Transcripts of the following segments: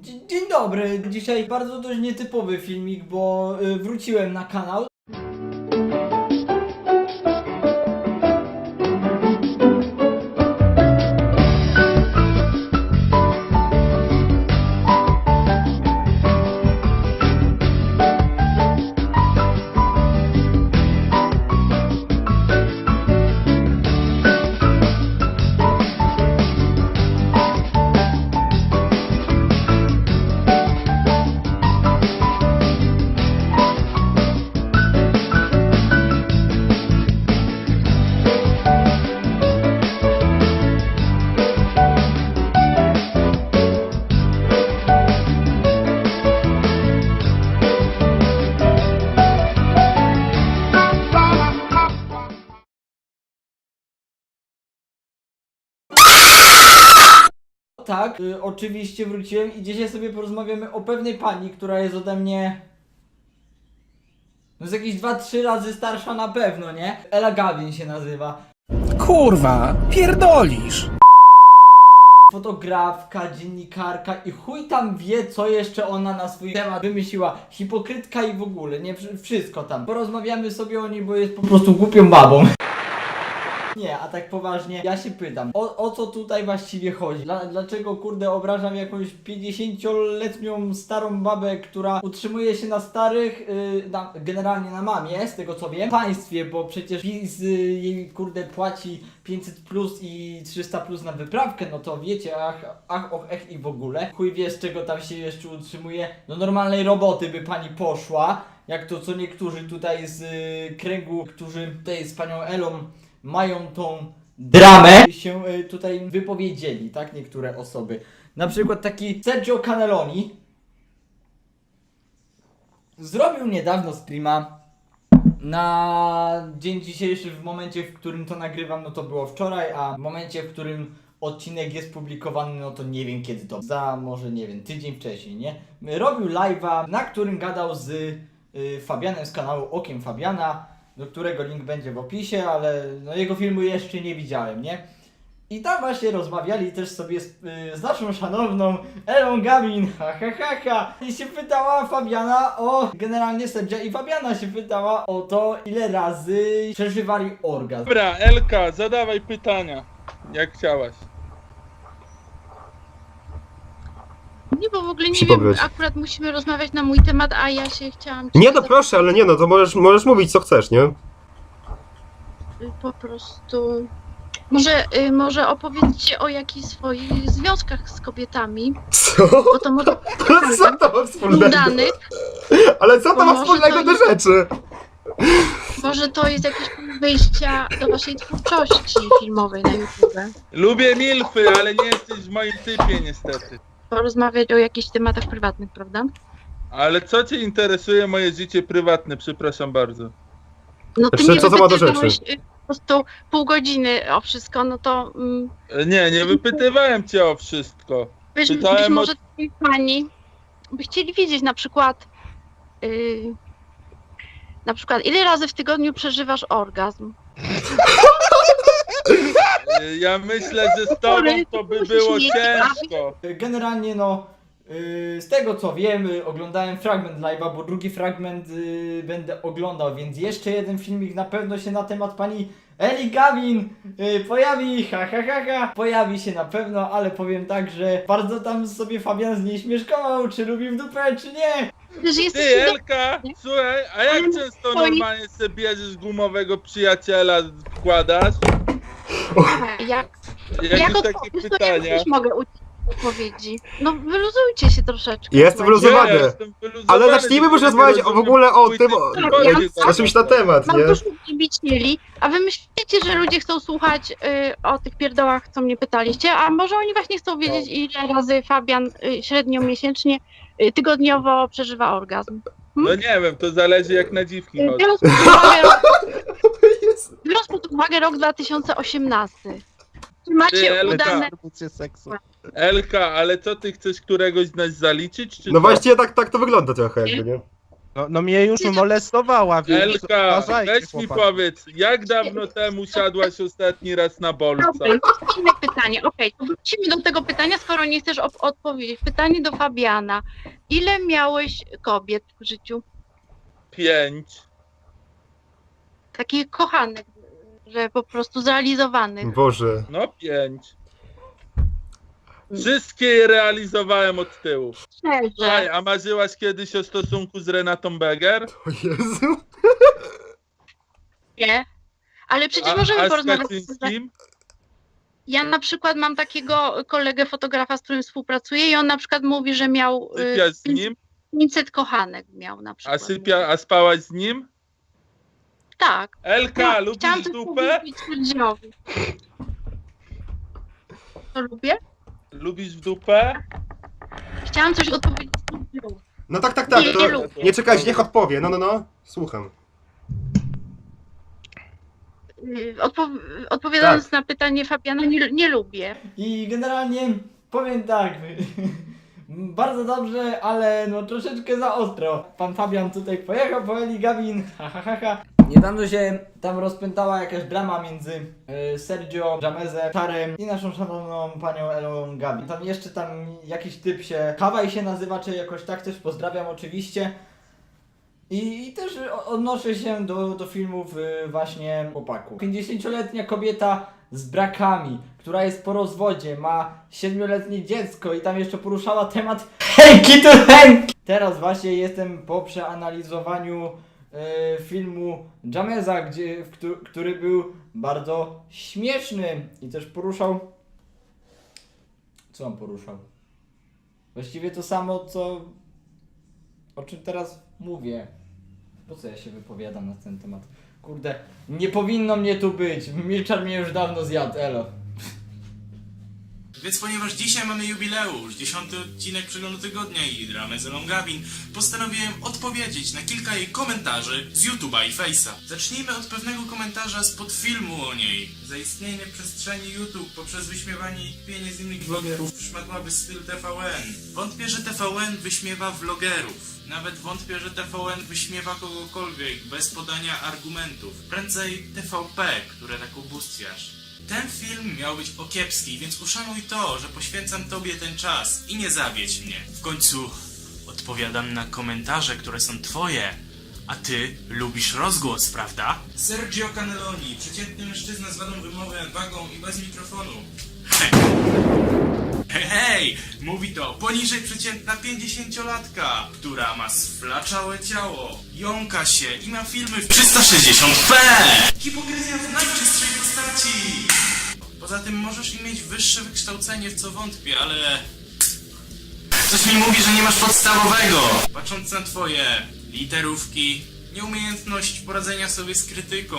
Dzie- Dzień dobry, dzisiaj bardzo dość nietypowy filmik, bo y, wróciłem na kanał. Tak, y, oczywiście wróciłem i dzisiaj sobie porozmawiamy o pewnej pani, która jest ode mnie... No z jakieś 2-3 razy starsza na pewno, nie? Ela Gavin się nazywa. Kurwa, pierdolisz. Fotografka, dziennikarka i chuj tam wie, co jeszcze ona na swój temat wymyśliła. Hipokrytka i w ogóle, nie wszy- wszystko tam. Porozmawiamy sobie o niej, bo jest po prostu głupią babą. Nie, a tak poważnie, ja się pytam, o, o co tutaj właściwie chodzi? Dla, dlaczego kurde obrażam jakąś 50-letnią starą babę, która utrzymuje się na starych, yy, na, generalnie na mamie, z tego co wiem, państwie, bo przecież PiS y, jej kurde płaci 500 plus i 300 plus na wyprawkę, no to wiecie, ach, ach, och, ech i w ogóle. Chuj wie z czego tam się jeszcze utrzymuje. Do normalnej roboty by pani poszła, jak to co niektórzy tutaj z y, kręgu, którzy tutaj z panią Elą mają tą dramę, się y, tutaj wypowiedzieli, tak? Niektóre osoby. Na przykład taki Sergio Caneloni zrobił niedawno streama na dzień dzisiejszy, w momencie, w którym to nagrywam, no to było wczoraj, a w momencie, w którym odcinek jest publikowany, no to nie wiem kiedy to. Za może, nie wiem, tydzień wcześniej, nie? Robił live'a, na którym gadał z y, Fabianem z kanału Okiem Fabiana, do którego link będzie w opisie, ale no, jego filmu jeszcze nie widziałem, nie? I tam właśnie rozmawiali też sobie z, y, z naszą szanowną Elą Gavin, ha ha ha ha. I się pytała Fabiana o, generalnie Sędzia i Fabiana się pytała o to, ile razy przeżywali orgazm. Dobra, Elka, zadawaj pytania, jak chciałaś. Nie, bo w ogóle nie Musi wiem, pobrać. akurat musimy rozmawiać na mój temat, a ja się chciałam... cię Nie no proszę, ale nie no, to możesz, możesz mówić co chcesz, nie? y, Po prostu... Może, y, może opowiedzcie o jakichś swoich związkach z kobietami, Co? bo to może Co to ma wspólnego? udanych, Ale co to ma może wspólnego to do rzeczy? może to jest jakieś punkt wyjścia do waszej twórczości filmowej na YouTube. Lubię milfy, ale nie jesteś w moim typie niestety. Porozmawiać o jakichś tematach prywatnych, prawda? Ale co cię interesuje moje życie prywatne, przepraszam bardzo. No ty Znaczy, nie co to ma do wypytywałeś, rzeczy? y, po prostu pół godziny o wszystko, no to... Mm, E, Nie, nie wypytywałem cię o wszystko. Wiesz, Pytałem być o- może tej pani by chcieli wiedzieć na przykład yy, na przykład ile razy w tygodniu przeżywasz orgazm? E, Ja myślę, że z tobą to by było ciężko. Generalnie no, yy, z tego co wiem, yy, oglądałem fragment live'a, bo drugi fragment yy, będę oglądał, więc jeszcze jeden filmik na pewno się na temat pani Eli Gavin yy, pojawi, ha ha ha ha, pojawi się na pewno, ale powiem tak, że bardzo tam sobie Fabian z niej śmieszkował, czy lubi w dupę, czy nie. Że jesteś Ty, Elka, słuchaj, a jak często normalnie sobie bierzesz gumowego przyjaciela, wkładasz? Jak, Jak jak, pytania. jak też mogę udzielić odpowiedzi? No wyluzujcie się troszeczkę. Jest słuchajcie. wyluzowany. Nie, jestem wyluzowany, Ale zacznijmy tylko już nie rozmawiać o w rozumiem ogóle o tym, o, czymś na temat, Mam nie? dużo a wy myślicie, że ludzie chcą słuchać y, o tych pierdołach, co mnie pytaliście, a może oni właśnie chcą wiedzieć, ile razy Fabian y, średnio miesięcznie, y, tygodniowo przeżywa orgazm. No nie wiem, to zależy jak na dziwki chodzi. Biorąc pod uwagę rok, biorąc pod uwagę rok 2018, czy Ty, macie Elka. udane... seksu. Elka, ale co ty chcesz któregoś z nas zaliczyć, czy No co? właściwie tak, tak to wygląda trochę jakby, nie? No, no mnie już molestowała, więc Elka, uważajcie, weź mi chłopaki. powiedz, jak dawno temu siadłaś ostatni raz na bolca? Dobra, to inne pytanie. Okej, to wrócimy do tego pytania, skoro nie chcesz op- odpowiedzieć. Pytanie do Fabiana. Ile miałeś kobiet w życiu? Pięć. Takich kochanych, że po prostu zrealizowanych. Boże. No pięć. Wszystkie je realizowałem od tyłu. Szczerze. a marzyłaś kiedyś o stosunku z Renatą Beger? O Jezu. Nie. Ale przecież A, możemy a z porozmawiać. Kaczyńskim? Ja na przykład mam takiego kolegę fotografa, z którym współpracuję i on na przykład mówi, że miał y, Sypiasz z nim? 500 kochanek miał na A przykład. sypia, a spałaś z nim? Tak. Elka, No, lubisz chciałam coś dupę? To lubię? Lubisz w dupę? Chciałam coś odpowiedzieć. No tak, tak, tak. Nie, To nie lubię. nie czekajcie, niech odpowie. No, no, no. Słucham. Y, Odpo- odpowiadając Tak. na pytanie Fabiana, nie, nie lubię. I generalnie powiem tak. Bardzo dobrze, ale no troszeczkę za ostro. Pan Fabian tutaj pojechał po Eli Gavin. Ha, ha, ha, ha. Niedawno się tam rozpętała jakaś drama między y, Sergio Jamezem, Czarem i naszą szanowną panią Elą Gavin. Tam jeszcze tam jakiś typ się Kawaj się nazywa, czy jakoś tak też pozdrawiam oczywiście. I, I też odnoszę się do, do filmów y, właśnie chłopaku. 50-letnia kobieta z brakami, która jest po rozwodzie, ma 7-letnie dziecko i tam jeszcze poruszała temat Henki to Henki! Teraz właśnie jestem po przeanalizowaniu filmu Jameza, gdzie, w, któ- który był bardzo śmieszny i też poruszał... Co on poruszał? Właściwie to samo, co... O czym teraz mówię. Po co ja się wypowiadam na ten temat? Kurde, nie powinno mnie tu być. Milczar mnie już dawno zjadł, elo. Więc ponieważ dzisiaj mamy jubileusz, dziesiąty odcinek przeglądu tygodnia i dramę z Elą Gavin, postanowiłem odpowiedzieć na kilka jej komentarzy z YouTube'a i Face'a. Zacznijmy od pewnego komentarza spod filmu o niej. Zaistnienie przestrzeni YouTube poprzez wyśmiewanie i kpienie z innych vlogerów szmatłaby styl TVN. Wątpię, że TVN wyśmiewa vlogerów. Nawet wątpię, że TVN wyśmiewa kogokolwiek bez podania argumentów. Prędzej TVP, które tak ubóstwiasz. Ten film miał być o kiepski, więc uszanuj to, że poświęcam tobie ten czas i nie zawiedź mnie. W końcu odpowiadam na komentarze, które są twoje, a ty lubisz rozgłos, prawda? Sergio Cannelloni, przeciętny mężczyzna z wadą wymowy, wagą i bez mikrofonu. Hej, hej, mówi to poniżej przeciętna 50-latka, która ma sflaczałe ciało, jąka się i ma filmy w 360p! Hipokryzja w najczystszej postaci! Poza tym możesz i mieć wyższe wykształcenie, w co wątpię, ale... Coś mi mówi, że nie masz podstawowego! Patrząc na twoje literówki, nieumiejętność poradzenia sobie z krytyką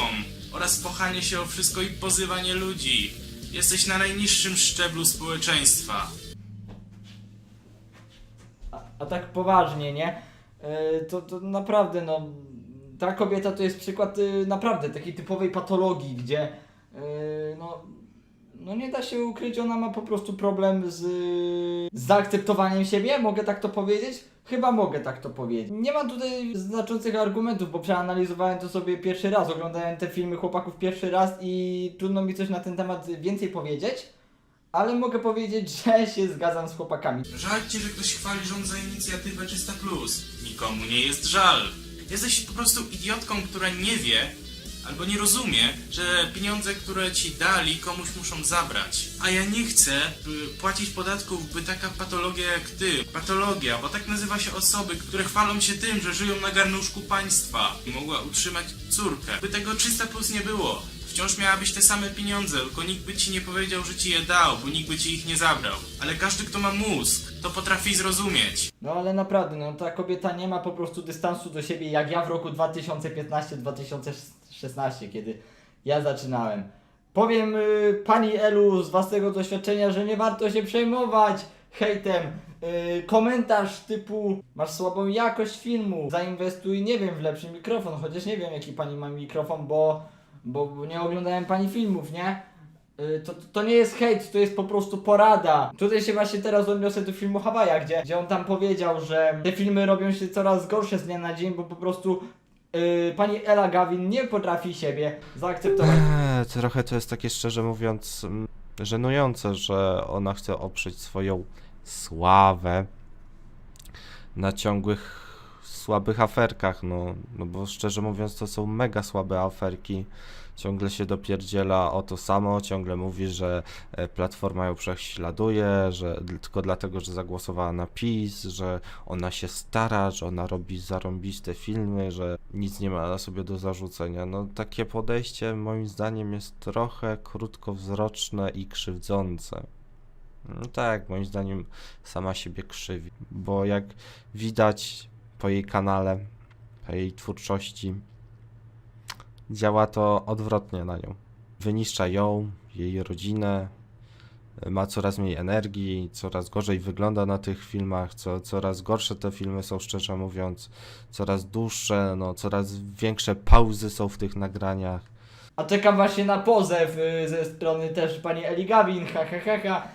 oraz pochanie się o wszystko i pozywanie ludzi, jesteś na najniższym szczeblu społeczeństwa. A, a tak poważnie, nie? E, to, to naprawdę, no. Ta kobieta to jest przykład y, naprawdę takiej typowej patologii, gdzie y, no. No nie da się ukryć, ona ma po prostu problem z, z zaakceptowaniem siebie, mogę tak to powiedzieć? Chyba mogę tak to powiedzieć. Nie mam tutaj znaczących argumentów, bo przeanalizowałem to sobie pierwszy raz, oglądałem te filmy chłopaków pierwszy raz i trudno mi coś na ten temat więcej powiedzieć, ale mogę powiedzieć, że się zgadzam z chłopakami. Żal ci, że ktoś chwali rząd za inicjatywę 300. Nikomu nie jest żal. Jesteś po prostu idiotką, która nie wie albo nie rozumie, że pieniądze, które ci dali, komuś muszą zabrać. A ja nie chcę by płacić podatków, by taka patologia jak ty, patologia, bo tak nazywa się osoby, które chwalą się tym, że żyją na garnuszku państwa mogła utrzymać córkę. By tego 300 plus nie było. Wciąż miałabyś te same pieniądze, tylko nikt by ci nie powiedział, że ci je dał, bo nikt by ci ich nie zabrał. Ale każdy, kto ma mózg, to potrafi zrozumieć. No ale naprawdę, no ta kobieta nie ma po prostu dystansu do siebie jak ja w roku 2015-2016, kiedy ja zaczynałem. Powiem y, pani Elu z własnego doświadczenia, że nie warto się przejmować hejtem. Y, komentarz typu masz słabą jakość filmu, zainwestuj, nie wiem, w lepszy mikrofon, chociaż nie wiem jaki pani ma mikrofon, bo, bo nie oglądałem pani filmów, nie? Y, To, to nie jest hejt, to jest po prostu porada. Tutaj się właśnie teraz odniosę do filmu Hawaja, gdzie, gdzie on tam powiedział, że te filmy robią się coraz gorsze z dnia na dzień, bo po prostu y, pani Ella Gavin nie potrafi siebie zaakceptować. Eee, trochę to jest takie szczerze mówiąc mm, żenujące, że ona chce oprzeć swoją sławę na ciągłych słabych aferkach, no, no bo szczerze mówiąc to są mega słabe aferki. Ciągle się dopierdziela o to samo, ciągle mówi, że e, Platforma ją prześladuje, że tylko dlatego, że zagłosowała na PiS, że ona się stara, że ona robi zarąbiste filmy, że nic nie ma na sobie do zarzucenia. No takie podejście moim zdaniem jest trochę krótkowzroczne i krzywdzące. No tak, moim zdaniem sama siebie krzywi, bo jak widać po jej kanale, po jej twórczości, działa to odwrotnie na nią. Wyniszcza ją, jej rodzinę, ma coraz mniej energii, coraz gorzej wygląda na tych filmach, co, coraz gorsze te filmy są, szczerze mówiąc, coraz dłuższe, no, coraz większe pauzy są w tych nagraniach. A czekam właśnie na pozew y, ze strony też pani Eli Gavin, ha ha ha ha.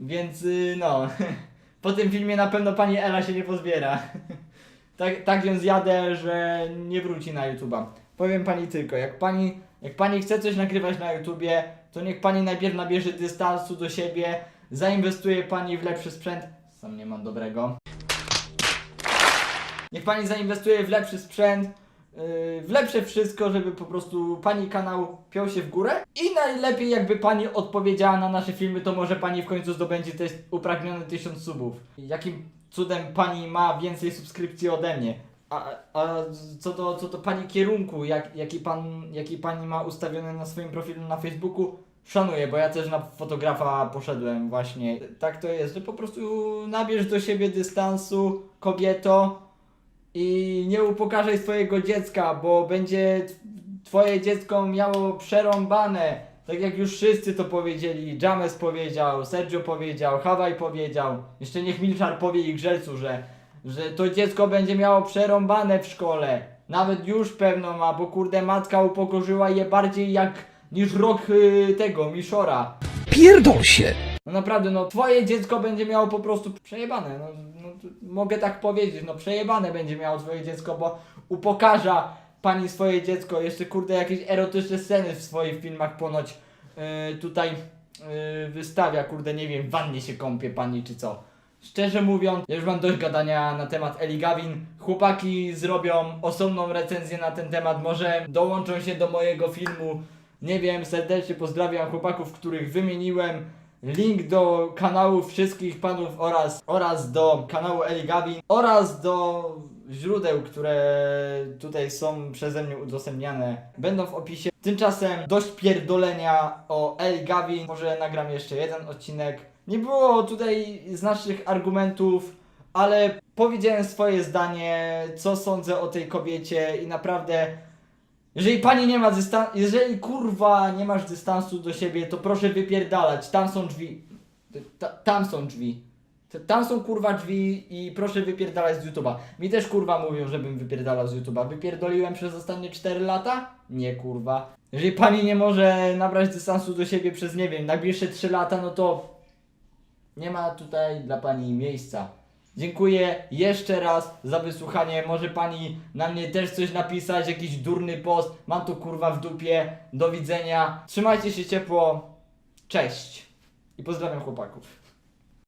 Więc y, no, po tym filmie na pewno pani Ela się nie pozbiera. tak, tak ją zjadę, że nie wróci na YouTube'a. Powiem pani tylko, jak pani, jak pani chce coś nagrywać na YouTubie, to niech pani najpierw nabierze dystansu do siebie, zainwestuje pani w lepszy sprzęt. Sam nie mam dobrego. Niech pani zainwestuje w lepszy sprzęt, yy, w lepsze wszystko, żeby po prostu pani kanał piął się w górę i najlepiej jakby pani odpowiedziała na nasze filmy, to może pani w końcu zdobędzie te upragnione tysiąc subów. Jakim cudem pani ma więcej subskrypcji ode mnie? A, a co do, co do pani kierunku, jak, jaki, pan, jaki pani ma ustawiony na swoim profilu na Facebooku, szanuję, bo ja też na fotografa poszedłem właśnie. Tak to jest, że po prostu nabierz do siebie dystansu, kobieto, i nie upokarzaj swojego dziecka, bo będzie twoje dziecko miało przerąbane. Tak jak już wszyscy to powiedzieli, James powiedział, Sergio powiedział, Hawaj powiedział, jeszcze niech Milczar powie ich grzelcu, że, że to dziecko będzie miało przerąbane w szkole. Nawet już pewno ma, bo kurde matka upokorzyła je bardziej jak niż rok y, tego, Mishora. Pierdol się! No naprawdę, no twoje dziecko będzie miało po prostu przejebane, no, no to mogę tak powiedzieć, no przejebane będzie miało twoje dziecko, bo upokarza pani swoje dziecko, jeszcze kurde jakieś erotyczne sceny w swoich filmach ponoć yy, tutaj yy, wystawia, kurde nie wiem, wannie się kąpie pani czy co. Szczerze mówiąc, ja już mam dość gadania na temat Eli Gavin. Chłopaki zrobią osobną recenzję na ten temat, może dołączą się do mojego filmu. Nie wiem, serdecznie pozdrawiam chłopaków, których wymieniłem. Link do kanałów wszystkich panów oraz, oraz do kanału Eli Gavin oraz do źródeł, które tutaj są przeze mnie udostępniane będą w opisie. Tymczasem dość pierdolenia o Eli Gavin. Może nagram jeszcze jeden odcinek. Nie było tutaj znacznych argumentów, ale powiedziałem swoje zdanie, co sądzę o tej kobiecie i naprawdę jeżeli pani nie ma dystansu, jeżeli kurwa nie masz dystansu do siebie, to proszę wypierdalać. Tam są drzwi. Ta, tam są drzwi. Tam są kurwa drzwi i proszę wypierdalać z YouTube'a. Mi też kurwa mówią, żebym wypierdalał z YouTube'a. Wypierdoliłem przez ostatnie 4 lata? Nie kurwa. Jeżeli pani nie może nabrać dystansu do siebie przez nie wiem, najbliższe 3 lata, no to nie ma tutaj dla pani miejsca. Dziękuję jeszcze raz za wysłuchanie. Może pani na mnie też coś napisać, jakiś durny post. Mam to kurwa w dupie. Do widzenia. Trzymajcie się ciepło. Cześć. I pozdrawiam chłopaków.